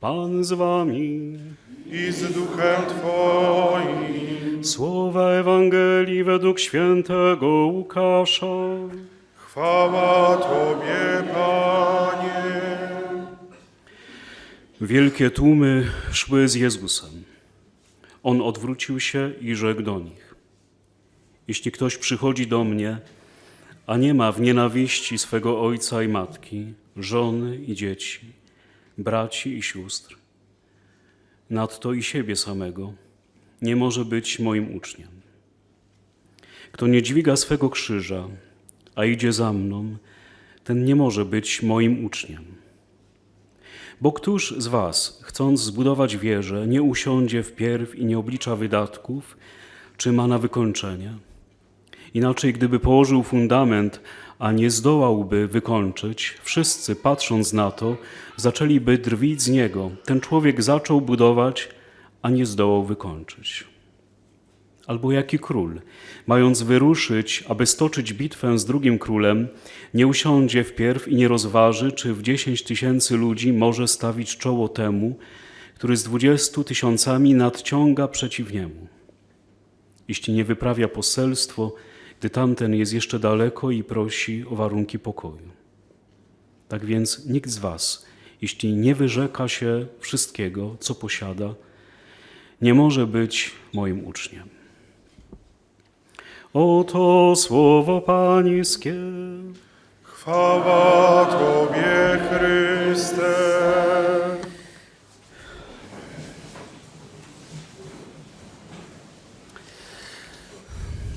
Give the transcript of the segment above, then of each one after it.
Pan z wami. i z duchem Twoim. Słowa Ewangelii według świętego Łukasza. Chwała Tobie, Panie. Wielkie tłumy szły z Jezusem. On odwrócił się i rzekł do nich: Jeśli ktoś przychodzi do mnie, a nie ma w nienawiści swego ojca i matki, żony i dzieci, braci i sióstr, nadto i siebie samego, nie może być moim uczniem. Kto nie dźwiga swego krzyża, a idzie za mną, ten nie może być moim uczniem. Bo któż z was, chcąc zbudować wieżę, nie usiądzie wpierw i nie oblicza wydatków, czy ma na wykończenie? Inaczej, gdyby położył fundament, a nie zdołałby wykończyć, wszyscy, patrząc na to, zaczęliby drwić z niego. Ten człowiek zaczął budować, a nie zdołał wykończyć. Albo jaki król, mając wyruszyć, aby stoczyć bitwę z drugim królem, nie usiądzie wpierw i nie rozważy, czy w dziesięć tysięcy ludzi może stawić czoło temu, który z dwudziestu tysiącami nadciąga przeciw niemu. Jeśli nie wyprawia poselstwo, gdy tamten jest jeszcze daleko i prosi o warunki pokoju. Tak więc nikt z was, jeśli nie wyrzeka się wszystkiego, co posiada, nie może być moim uczniem. Oto słowo Pańskie. Chwała Tobie, Chryste.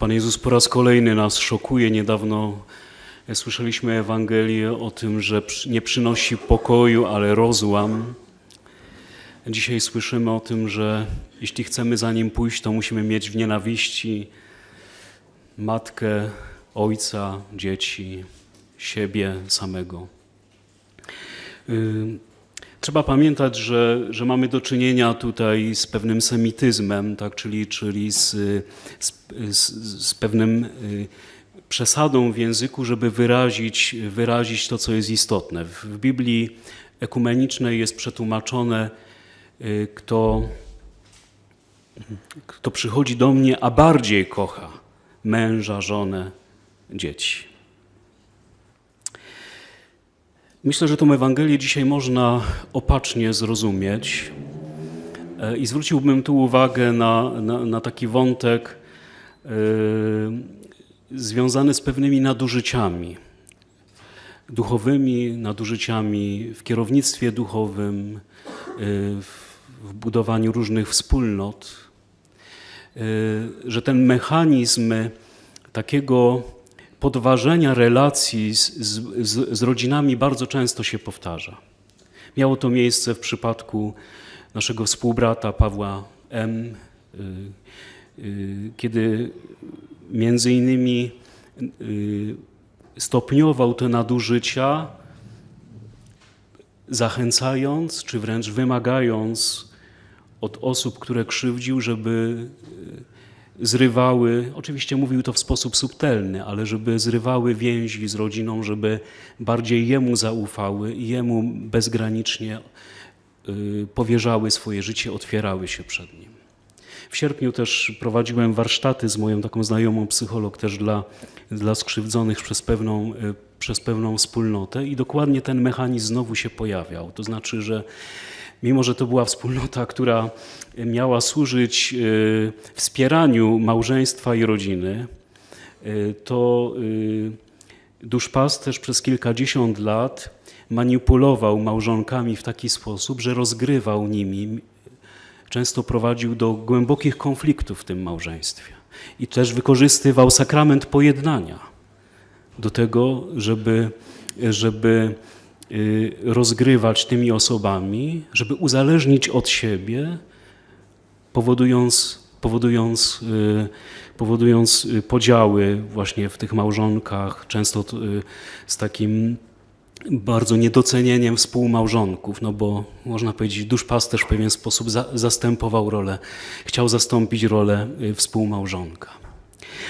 Pan Jezus po raz kolejny nas szokuje. Niedawno słyszeliśmy Ewangelię o tym, że nie przynosi pokoju, ale rozłam. Dzisiaj słyszymy o tym, że jeśli chcemy za Nim pójść, to musimy mieć w nienawiści matkę, ojca, dzieci, siebie samego. Trzeba pamiętać, że, że mamy do czynienia tutaj z pewnym semityzmem, tak? czyli, czyli z, z, z, pewnym y, przesadą w języku, żeby wyrazić, wyrazić to, co jest istotne. W, w Biblii ekumenicznej jest przetłumaczone, y, kto, kto przychodzi do mnie, a bardziej kocha męża, żonę, dzieci. Myślę, że tą Ewangelię dzisiaj można opacznie zrozumieć. E, i zwróciłbym tu uwagę na, na, na taki wątek e, związany z pewnymi nadużyciami duchowymi, nadużyciami w kierownictwie duchowym, e, w, budowaniu różnych wspólnot, że ten mechanizm takiego podważenia relacji z, z, z, rodzinami bardzo często się powtarza. Miało to miejsce w przypadku naszego współbrata Pawła M., y, y, kiedy między innymi y, stopniował te nadużycia, zachęcając czy wręcz wymagając od osób, które krzywdził, żeby zrywały, oczywiście mówił to w sposób subtelny, ale żeby zrywały więzi z rodziną, żeby bardziej jemu zaufały i jemu bezgranicznie y, powierzały swoje życie, otwierały się przed nim. W sierpniu też prowadziłem warsztaty z moją taką znajomą psycholog też dla, dla skrzywdzonych przez pewną, y, przez pewną wspólnotę i dokładnie ten mechanizm znowu się pojawiał. To znaczy, że mimo, że to była wspólnota, która miała służyć y, wspieraniu małżeństwa i rodziny, y, to y, duszpasterz przez kilkadziesiąt lat manipulował małżonkami w taki sposób, że rozgrywał nimi często prowadził do głębokich konfliktów w tym małżeństwie. I też wykorzystywał sakrament pojednania do tego, żeby, żeby rozgrywać tymi osobami, żeby uzależnić od siebie, powodując, powodując, y, powodując y, podziały właśnie w tych małżonkach, często y, z takim bardzo niedocenieniem współmałżonków, no bo można powiedzieć, duszpasterz w pewien sposób za, zastępował rolę, chciał zastąpić rolę y, współmałżonka.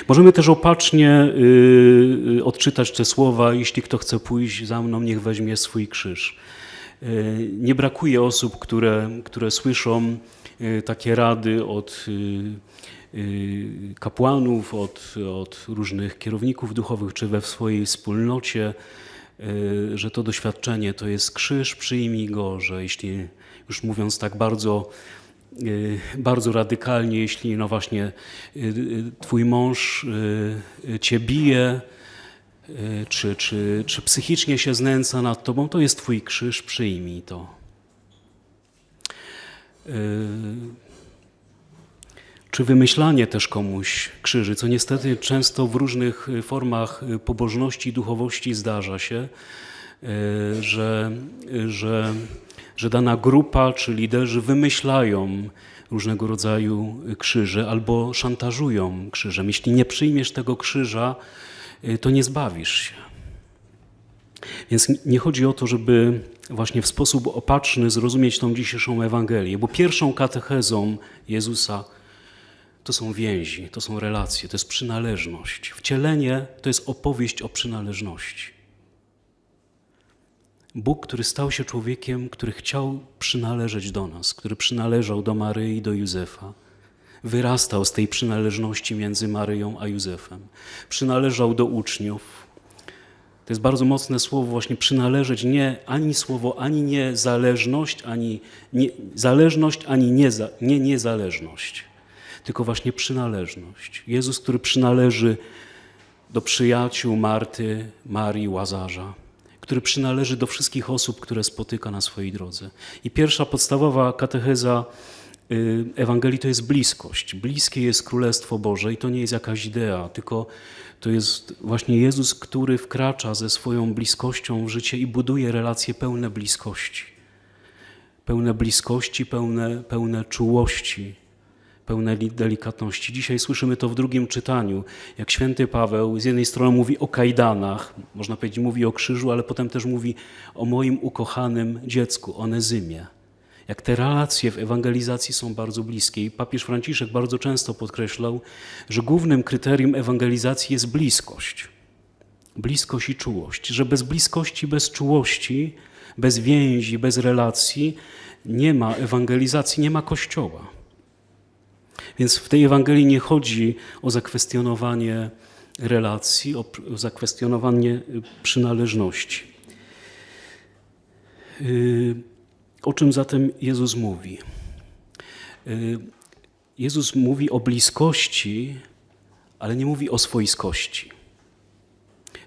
Możemy też opacznie y, y, odczytać te słowa, jeśli kto chce pójść za mną, niech weźmie swój krzyż. Nie brakuje osób, które, które słyszą takie rady od kapłanów, od, od różnych kierowników duchowych, czy we swojej wspólnocie, że to doświadczenie to jest krzyż, przyjmij go, że jeśli już mówiąc tak bardzo, bardzo radykalnie, jeśli no właśnie e, e, twój mąż cię bije, czy, czy, czy psychicznie się znęca nad tobą, to jest twój krzyż, przyjmij to. Czy wymyślanie też komuś krzyży, co niestety często w różnych formach pobożności i duchowości zdarza się, że, że, że dana grupa czy liderzy wymyślają różnego rodzaju krzyże albo szantażują krzyżem. Jeśli nie przyjmiesz tego krzyża, e, to nie zbawisz się. Więc nie chodzi o to, żeby właśnie w sposób opatrzny zrozumieć tą dzisiejszą Ewangelię, bo pierwszą katechezą Jezusa to są więzi, to są relacje, to jest przynależność. Wcielenie to jest opowieść o przynależności. Bóg, który stał się człowiekiem, który chciał przynależeć do nas, który przynależał do Maryi i do Józefa, wyrastał z tej przynależności między Maryją a Józefem. Przynależał do uczniów, to jest bardzo mocne słowo, właśnie przynależeć, nie ani słowo, ani niezależność, ani nie, zależność, ani nieza, nie niezależność, tylko właśnie przynależność. Jezus, który przynależy do przyjaciół Marty, Marii, Łazarza, który przynależy do wszystkich osób, które spotyka na swojej drodze. I pierwsza podstawowa katecheza y, Ewangelii to jest bliskość. Bliskie jest Królestwo Boże i to nie jest jakaś idea, tylko to jest właśnie Jezus, który wkracza ze swoją bliskością w życie i buduje relacje pełne bliskości. Pełne bliskości, pełne, pełne czułości, pełne li- delikatności. Dzisiaj słyszymy to w drugim czytaniu, jak święty Paweł z jednej strony mówi o kajdanach, można powiedzieć mówi o krzyżu, ale potem też mówi o moim ukochanym dziecku, Onezymie. Jak te relacje w ewangelizacji są bardzo bliskie. I papież Franciszek bardzo często podkreślał, że głównym kryterium ewangelizacji jest bliskość. Bliskość i czułość. Że bez bliskości, bez czułości, bez więzi, bez relacji nie ma ewangelizacji, nie ma kościoła. Więc w tej Ewangelii nie chodzi o zakwestionowanie relacji, o zakwestionowanie y, przynależności. Y, O czym zatem Jezus mówi? Y, Jezus mówi o bliskości, ale nie mówi o swojskości.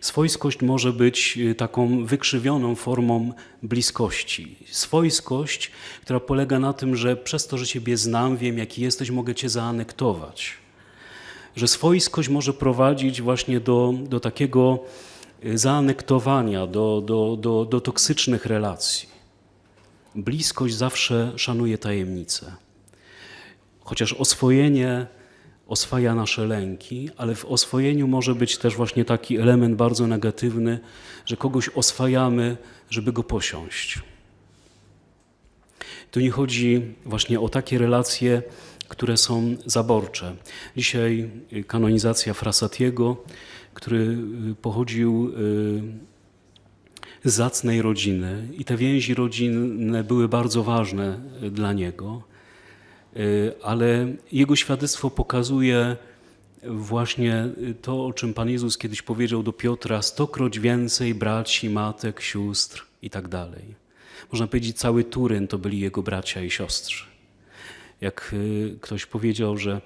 Swojskość może być y, taką wykrzywioną formą bliskości. Swojskość, która polega na tym, że przez to, że Ciebie znam, wiem jaki jesteś, mogę Cię zaanektować. Że swojskość może prowadzić właśnie do, do takiego y, zaanektowania, do, do, do, do toksycznych relacji. Bliskość zawsze szanuje tajemnicę. Chociaż oswojenie oswaja nasze lęki, ale w oswojeniu może być też właśnie taki element bardzo negatywny, że kogoś oswajamy, żeby go posiąść. Tu nie chodzi właśnie o takie relacje, które są zaborcze. Dzisiaj y, kanonizacja Frasatiego, który y, pochodził y, z zacnej rodziny i te więzi rodzinne były bardzo ważne dla niego, ale jego świadectwo pokazuje właśnie y, to, o czym Pan Jezus kiedyś powiedział do Piotra: stokroć więcej braci, matek, sióstr i tak dalej. Można powiedzieć, cały Turyn to byli jego bracia i siostry. Jak y, ktoś powiedział, że,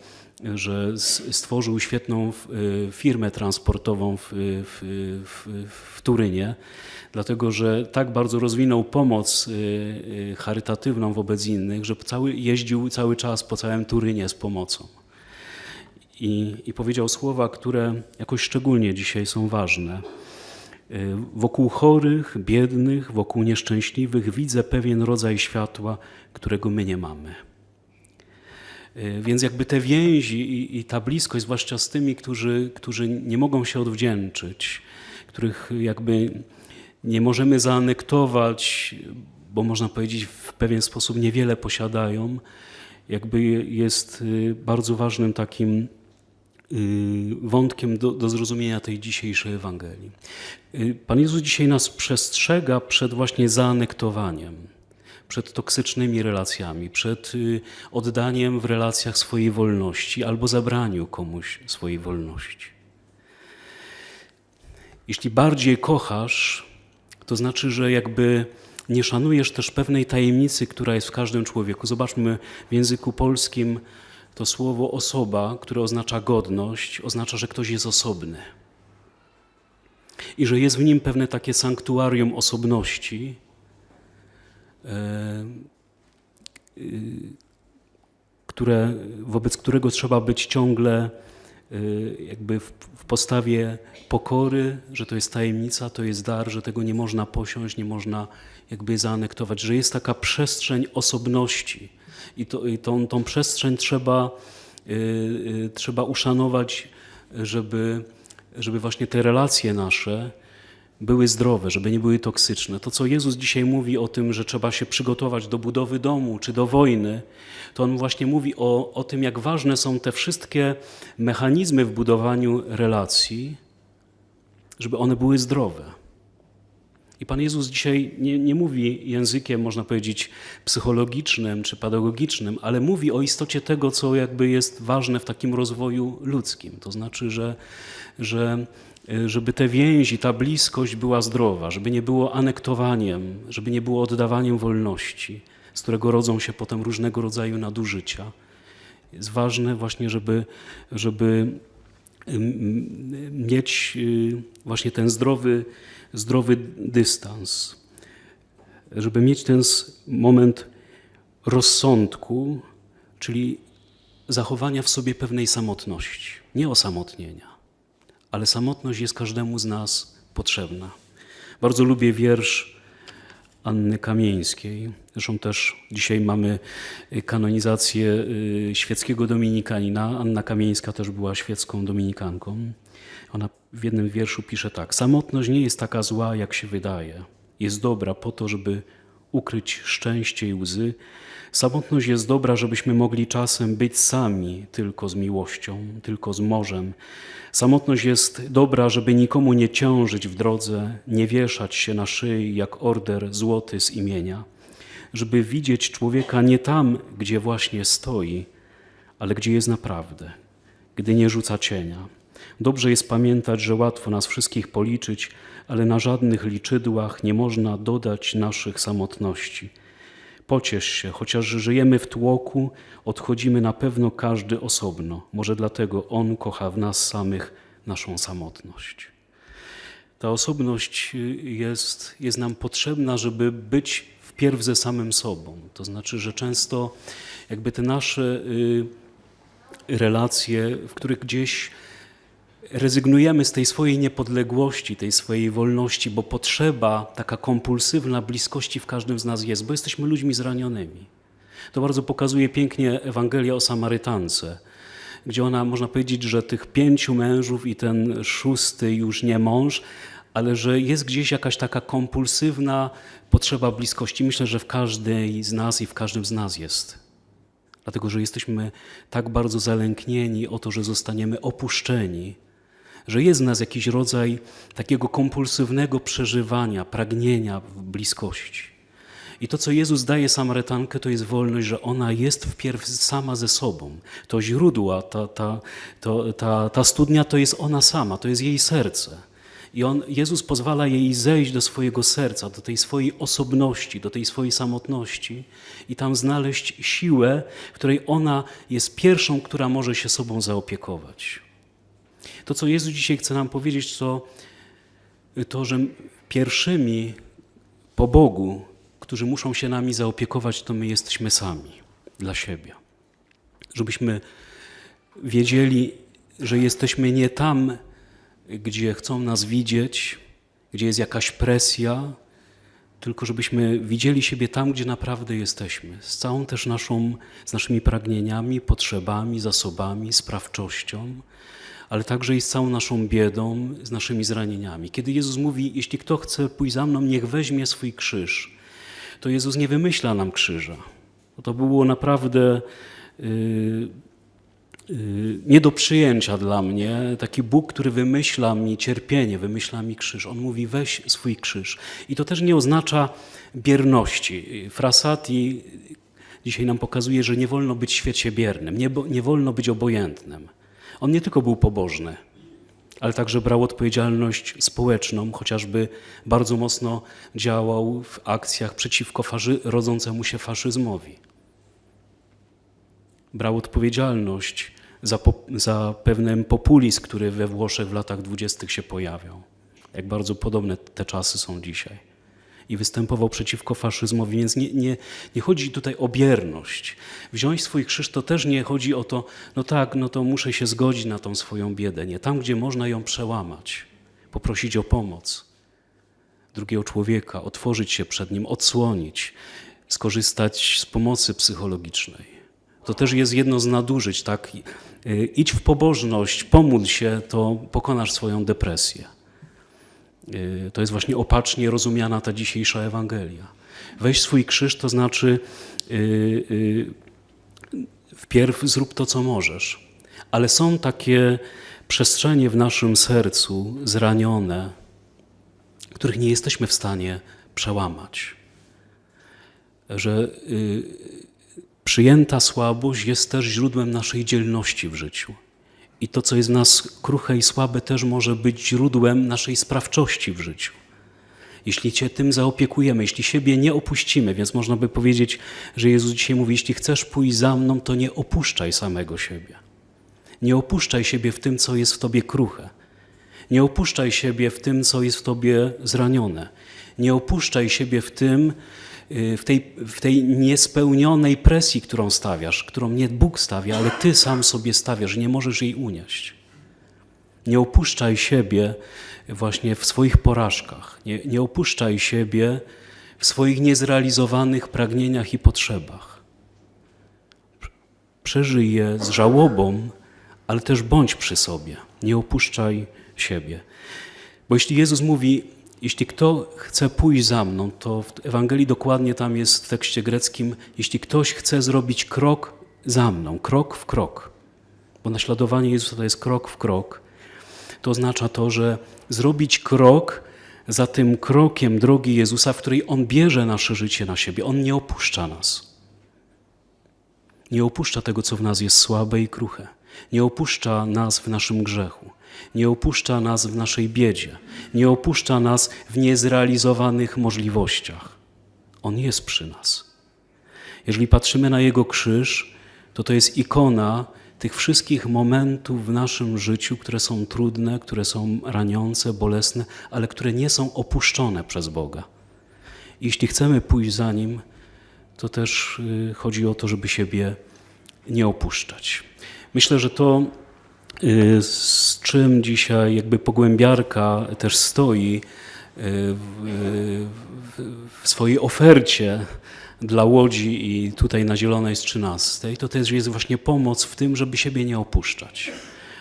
że stworzył świetną y, firmę transportową w, w, w, w Turynie, dlatego że tak bardzo rozwinął pomoc y, y, charytatywną wobec innych, że cały, jeździł cały czas po całym Turynie z pomocą. I, I powiedział słowa, które jakoś szczególnie dzisiaj są ważne. Y, Wokół chorych, biednych, wokół nieszczęśliwych widzę pewien rodzaj światła, którego my nie mamy. Y, Więc jakby te więzi i, i ta bliskość, zwłaszcza z tymi, którzy, którzy nie mogą się odwdzięczyć, których jakby nie możemy zaanektować, bo można powiedzieć w pewien sposób niewiele posiadają, jakby jest y, bardzo ważnym takim y, wątkiem do, do zrozumienia tej dzisiejszej Ewangelii. Pan Jezus dzisiaj nas przestrzega przed właśnie zaanektowaniem, przed toksycznymi relacjami, przed y, oddaniem w relacjach swojej wolności albo zabraniu komuś swojej wolności. Jeśli bardziej kochasz, to znaczy, że jakby nie szanujesz też pewnej tajemnicy, która jest w każdym człowieku. Zobaczmy w języku polskim to słowo osoba, które oznacza godność, oznacza, że ktoś jest osobny. I że jest w nim pewne takie sanktuarium osobności, które, wobec którego trzeba być ciągle y, jakby w, w postawie pokory, że to jest tajemnica, to jest dar, że tego nie można posiąść, nie można jakby zaanektować, że jest taka przestrzeń osobności. I, to, i tą, tą przestrzeń trzeba, y, y, trzeba uszanować, żeby, żeby właśnie te relacje nasze były zdrowe, żeby nie były toksyczne. To, co Jezus dzisiaj mówi o tym, że trzeba się przygotować do budowy domu czy do wojny, to On właśnie mówi o, o tym, jak ważne są te wszystkie mechanizmy w budowaniu relacji, żeby one były zdrowe. I Pan Jezus dzisiaj nie, nie mówi językiem, można powiedzieć, psychologicznym czy pedagogicznym, ale mówi o istocie tego, co jakby jest ważne w takim rozwoju ludzkim. To znaczy, że, że y, żeby te więzi, ta bliskość była zdrowa, żeby nie było anektowaniem, żeby nie było oddawaniem wolności, z którego rodzą się potem różnego rodzaju nadużycia. Jest ważne właśnie, żeby, żeby ym, mieć y, właśnie ten zdrowy, zdrowy dystans, żeby mieć ten moment rozsądku, czyli zachowania w sobie pewnej samotności, nie osamotnienia, ale samotność jest każdemu z nas potrzebna. Bardzo lubię wiersz Anny Kamieńskiej. Zresztą też dzisiaj mamy kanonizację y, świeckiego dominikanina. Anna Kamieńska też była świecką dominikanką. Ona w jednym wierszu pisze tak: Samotność nie jest taka zła, jak się wydaje. Jest dobra po to, żeby ukryć szczęście i łzy. Samotność jest dobra, żebyśmy mogli czasem być sami tylko z miłością, tylko z morzem. Samotność jest dobra, żeby nikomu nie ciążyć w drodze, nie wieszać się na szyi jak order złoty z imienia, żeby widzieć człowieka nie tam, gdzie właśnie stoi, ale gdzie jest naprawdę, gdy nie rzuca cienia. Dobrze jest pamiętać, że łatwo nas wszystkich policzyć, ale na żadnych liczydłach nie można dodać naszych samotności. Pociesz się, chociaż żyjemy w tłoku, odchodzimy na pewno każdy osobno. Może dlatego On kocha w nas samych naszą samotność. Ta osobność y, jest, jest nam potrzebna, żeby być wpierw ze samym sobą. To znaczy, że często jakby te nasze y, relacje, w których gdzieś rezygnujemy z tej swojej niepodległości, tej swojej wolności, bo potrzeba taka kompulsywna bliskości w każdym z nas jest, bo jesteśmy ludźmi zranionymi. To bardzo pokazuje pięknie Ewangelia o Samarytance, gdzie ona, można powiedzieć, że tych pięciu mężów i ten szósty już nie mąż, ale że jest gdzieś jakaś taka kompulsywna potrzeba bliskości. Myślę, że w każdej z nas i w każdym z nas jest. Dlatego, że jesteśmy tak bardzo zalęknieni o to, że zostaniemy opuszczeni, że jest w nas jakiś rodzaj takiego kompulsywnego przeżywania, pragnienia bliskości. I to, co Jezus daje Samarytankę, to jest wolność, że ona jest wpierw sama ze sobą. To źródła, ta, ta, ta, ta studnia to jest ona sama, to jest jej serce. I on, Jezus pozwala jej zejść do swojego serca, do tej swojej osobności, do tej swojej samotności i tam znaleźć siłę, w której ona jest pierwszą, która może się sobą zaopiekować. To, co Jezus dzisiaj chce nam powiedzieć, to to, że pierwszymi po Bogu, którzy muszą się nami zaopiekować, to my jesteśmy sami dla siebie. Żebyśmy wiedzieli, że jesteśmy nie tam, gdzie chcą nas widzieć, gdzie jest jakaś presja, tylko żebyśmy widzieli siebie tam, gdzie naprawdę jesteśmy, z całą też naszą, z naszymi pragnieniami, potrzebami, zasobami, sprawczością, ale także i z całą naszą biedą, z naszymi zranieniami. Kiedy Jezus mówi, jeśli kto chce pójść za mną, niech weźmie swój krzyż, to Jezus nie wymyśla nam krzyża. To było naprawdę yy, y, nie do przyjęcia dla mnie. Taki Bóg, który wymyśla mi cierpienie, wymyśla mi krzyż. On mówi: weź swój krzyż. I to też nie oznacza bierności. Frasati dzisiaj nam pokazuje, że nie wolno być w świecie biernym, nie, nie wolno być obojętnym. On nie tylko był pobożny, ale także brał odpowiedzialność społeczną, chociażby bardzo mocno działał w akcjach przeciwko faszy- rodzącemu się faszyzmowi. Brał odpowiedzialność za, po, za pewien populizm, który we Włoszech w latach dwudziestych się pojawiał. Jak bardzo podobne te czasy są dzisiaj. I występował przeciwko faszyzmowi, więc nie, nie, nie chodzi tutaj o bierność. Wziąć swój krzyż to też nie chodzi o to, no tak, no to muszę się zgodzić na tą swoją biedę. Nie, tam gdzie można ją przełamać, poprosić o pomoc drugiego człowieka, otworzyć się przed nim, odsłonić, skorzystać z pomocy psychologicznej. To też jest jedno z nadużyć, tak? Y, Idź w pobożność, pomódl się, to pokonasz swoją depresję. Y, To jest właśnie opacznie rozumiana ta dzisiejsza Ewangelia. Weź swój krzyż, to znaczy y, y, wpierw zrób to, co możesz. Ale są takie przestrzenie w naszym sercu zranione, których nie jesteśmy w stanie przełamać. Że przyjęta słabość jest też źródłem naszej dzielności w życiu. I to, co jest w nas kruche i słabe, też może być źródłem naszej sprawczości w życiu. Jeśli Cię tym zaopiekujemy, jeśli siebie nie opuścimy, więc można by powiedzieć, że Jezus dzisiaj mówi: Jeśli chcesz pójść za mną, to nie opuszczaj samego siebie. Nie opuszczaj siebie w tym, co jest w Tobie kruche. Nie opuszczaj siebie w tym, co jest w Tobie zranione. Nie opuszczaj siebie w tym, w tej, w tej niespełnionej presji, którą stawiasz, którą nie Bóg stawia, ale Ty sam sobie stawiasz nie możesz jej unieść. Nie opuszczaj siebie właśnie w swoich porażkach. Nie, nie opuszczaj siebie w swoich niezrealizowanych pragnieniach i potrzebach. Przeżyj je z żałobą, ale też bądź przy sobie. Nie opuszczaj siebie. Bo jeśli Jezus mówi, jeśli kto chce pójść za mną, to w Ewangelii dokładnie tam jest w tekście greckim, jeśli ktoś chce zrobić krok za mną, krok w krok, bo naśladowanie Jezusa to jest krok w krok, to oznacza to, że zrobić krok za tym krokiem drogi Jezusa, w której On bierze nasze życie na siebie. On nie opuszcza nas. Nie opuszcza tego, co w nas jest słabe i kruche. Nie opuszcza nas w naszym grzechu. Nie opuszcza nas w naszej biedzie. Nie opuszcza nas w niezrealizowanych możliwościach. On jest przy nas. Jeżeli patrzymy na Jego krzyż, to to jest ikona tych wszystkich momentów w naszym życiu, które są trudne, które są raniące, bolesne, ale które nie są opuszczone przez Boga. Jeśli chcemy pójść za Nim, to też y, chodzi o to, żeby siebie nie opuszczać. Myślę, że to, z czym dzisiaj jakby pogłębiarka też stoi y, w, w, swojej ofercie dla Łodzi i tutaj na Zielonej z 13, to też jest właśnie pomoc w tym, żeby siebie nie opuszczać.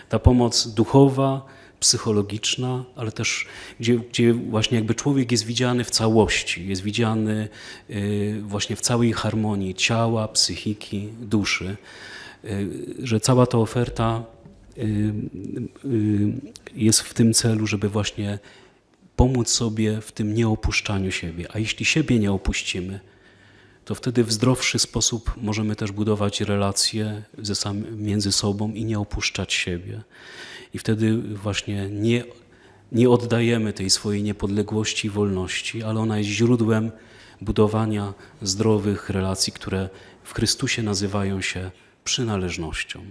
Ta pomoc duchowa, psychologiczna, ale też gdzie, gdzie właśnie jakby człowiek jest widziany w całości, jest widziany y, właśnie w całej harmonii ciała, psychiki, duszy, y, że cała ta oferta y, y, jest w tym celu, żeby właśnie pomóc sobie w tym nieopuszczaniu siebie. A jeśli siebie nie opuścimy, to wtedy w zdrowszy sposób możemy też budować relacje ze sam, między sobą i nie opuszczać siebie. I wtedy właśnie nie, nie oddajemy tej swojej niepodległości i wolności, ale ona jest źródłem budowania zdrowych relacji, które w Chrystusie nazywają się przynależnością.